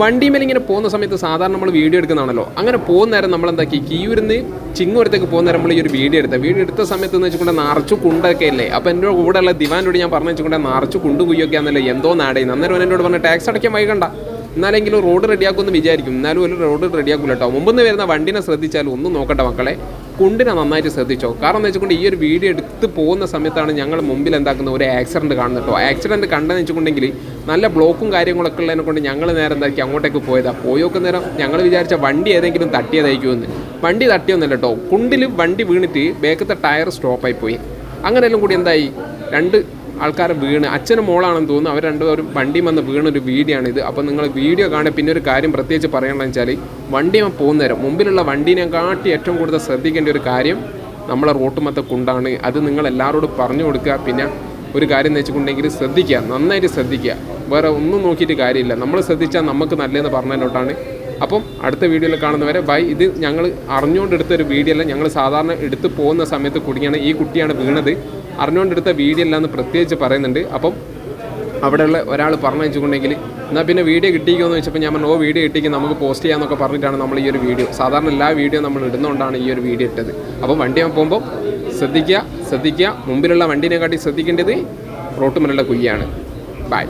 വണ്ടിമേൽ ഇങ്ങനെ പോകുന്ന സമയത്ത് സാധാരണ നമ്മൾ വീഡിയോ എടുക്കുന്നതാണല്ലോ. അങ്ങനെ പോകുന്ന നേരം നമ്മൾ എന്താക്കി കീയൂരിന്ന് ചിങ്ങൂരത്തേക്ക് പോകുന്ന നേരം നമ്മൾ ഈ ഒരു വീഡിയോ എടുത്ത. വീഡിയോ എടുത്ത സമയത്ത് എന്ന് വെച്ചിട്ടുണ്ടെങ്കിൽ നിറച്ചു കുണ്ടൊക്കെ അല്ലേ അപ്പോൾ എന്റെ കൂടെയുള്ള ദിവാനോട് ഞാൻ പറഞ്ഞു വെച്ചിട്ടുണ്ടെങ്കിൽ നിറച്ചു കുണ്ട് കുയ്യൊക്കെ ആണല്ലോ എന്തോ നാടേ. അന്നേരം എന്നോട് പറഞ്ഞു ടാക്സ് അടയ്ക്കാൻ വൈകണ്ട. എന്നാലെങ്കിലും റോഡ് റെഡിയാക്കുമെന്ന് വിചാരിക്കും. എന്നാലും ഒരു റോഡ് റെഡിയാക്കില്ല കേട്ടോ നിന്ന് വരുന്ന വണ്ടിനെ ശ്രദ്ധിച്ചാൽ ഒന്നും നോക്കട്ടെ മക്കളെ. കുണ്ടിനെ നന്നായിട്ട് ശ്രദ്ധിച്ചോ? കാരണം എന്ന് വെച്ചുകൊണ്ട് ഈ ഒരു വീഡിയോ എടുത്ത് പോകുന്ന സമയത്താണ് ഞങ്ങൾ മുമ്പിൽ എന്താക്കുന്ന ഒരു ആക്സിഡന്റ് കാണുന്നത് കേട്ടോ. ആക്സിഡന്റ് കണ്ടെന്ന് വെച്ചിട്ടുണ്ടെങ്കിൽ നല്ല ബ്ലോക്കും കാര്യങ്ങളൊക്കെ ഉള്ളതിനെ കൊണ്ട് ഞങ്ങൾ നേരെ എന്താക്കി അങ്ങോട്ടേക്ക് പോയതാ. പോയൊക്കെ നേരം ഞങ്ങൾ വിചാരിച്ച വണ്ടി ഏതെങ്കിലും തട്ടിയതായിരിക്കുമെന്ന്. വണ്ടി തട്ടിയൊന്നുമല്ല കേട്ടോ. കുണ്ടിൽ വണ്ടി വീണിട്ട് ബേക്കത്തെ ടയർ സ്റ്റോപ്പായി പോയി. അങ്ങനെയെല്ലാം കൂടി എന്തായി? രണ്ട് ആൾക്കാർ വീണ്. അച്ഛനും മോളാണെന്ന് തോന്നുന്നു. അവർ രണ്ടുപേരും വണ്ടിയും വന്ന് വീണൊരു വീഡിയോ ആണിത് അപ്പോൾ നിങ്ങൾ വീഡിയോ കാണുക. പിന്നെ ഒരു കാര്യം പ്രത്യേകിച്ച് പറയണമെന്ന് വെച്ചാൽ വണ്ടിയും പോകുന്ന നേരം മുമ്പിലുള്ള വണ്ടീനെ കാട്ടി ഏറ്റവും കൂടുതൽ ശ്രദ്ധിക്കേണ്ട ഒരു കാര്യം നമ്മളെ റോട്ടുമത്തെ കുണ്ടാണ്. അത് നിങ്ങൾ എല്ലാവരോടും പറഞ്ഞു കൊടുക്കുക. പിന്നെ ഒരു കാര്യം വെച്ചിട്ടുണ്ടെങ്കിൽ ശ്രദ്ധിക്കുക. നന്നായിട്ട് ശ്രദ്ധിക്കുക. വേറെ ഒന്നും നോക്കിയിട്ട് കാര്യമില്ല. നമ്മൾ ശ്രദ്ധിച്ചാൽ നമുക്ക് നല്ലതെന്ന് പറഞ്ഞതിനോട്ടാണ് അപ്പം അടുത്ത വീഡിയോയിൽ കാണുന്നവരെ ബൈ. ഇത് ഞങ്ങൾ അറിഞ്ഞുകൊണ്ടെടുത്ത ഒരു വീഡിയോ അല്ല. ഞങ്ങൾ സാധാരണ എടുത്ത് പോകുന്ന സമയത്ത് കുടുങ്ങിയാണ്. ഈ കുട്ടിയാണ് വീണത്. അറിഞ്ഞുകൊണ്ട് എടുത്ത വീഡിയോ എന്ന് പ്രത്യേകിച്ച് പറയുന്നുണ്ട്. അപ്പം അവിടെയുള്ള ഒരാൾ പറഞ്ഞു വെച്ചിട്ടുണ്ടെങ്കിൽ എന്നാൽ പിന്നെ വീഡിയോ കിട്ടിക്കുമെന്ന് വെച്ചപ്പോൾ ഞാൻ പറഞ്ഞു ഓ വീഡിയോ കിട്ടിക്കും നമുക്ക് പോസ്റ്റ് ചെയ്യാമെന്നൊക്കെ പറഞ്ഞിട്ടാണ് നമ്മൾ ഈ ഒരു വീഡിയോ. സാധാരണ എല്ലാ വീഡിയോ നമ്മൾ ഇടുന്നതുകൊണ്ടാണ് ഈ ഒരു വീഡിയോ ഇട്ടത്. അപ്പം വണ്ടി പോകുമ്പോൾ ശ്രദ്ധിക്കുക ശ്രദ്ധിക്കുക മുമ്പിലുള്ള വണ്ടീനെ കാട്ടി ശ്രദ്ധിക്കേണ്ടത് റോട്ടുമലുള്ള കുയ്യാണ് ബൈ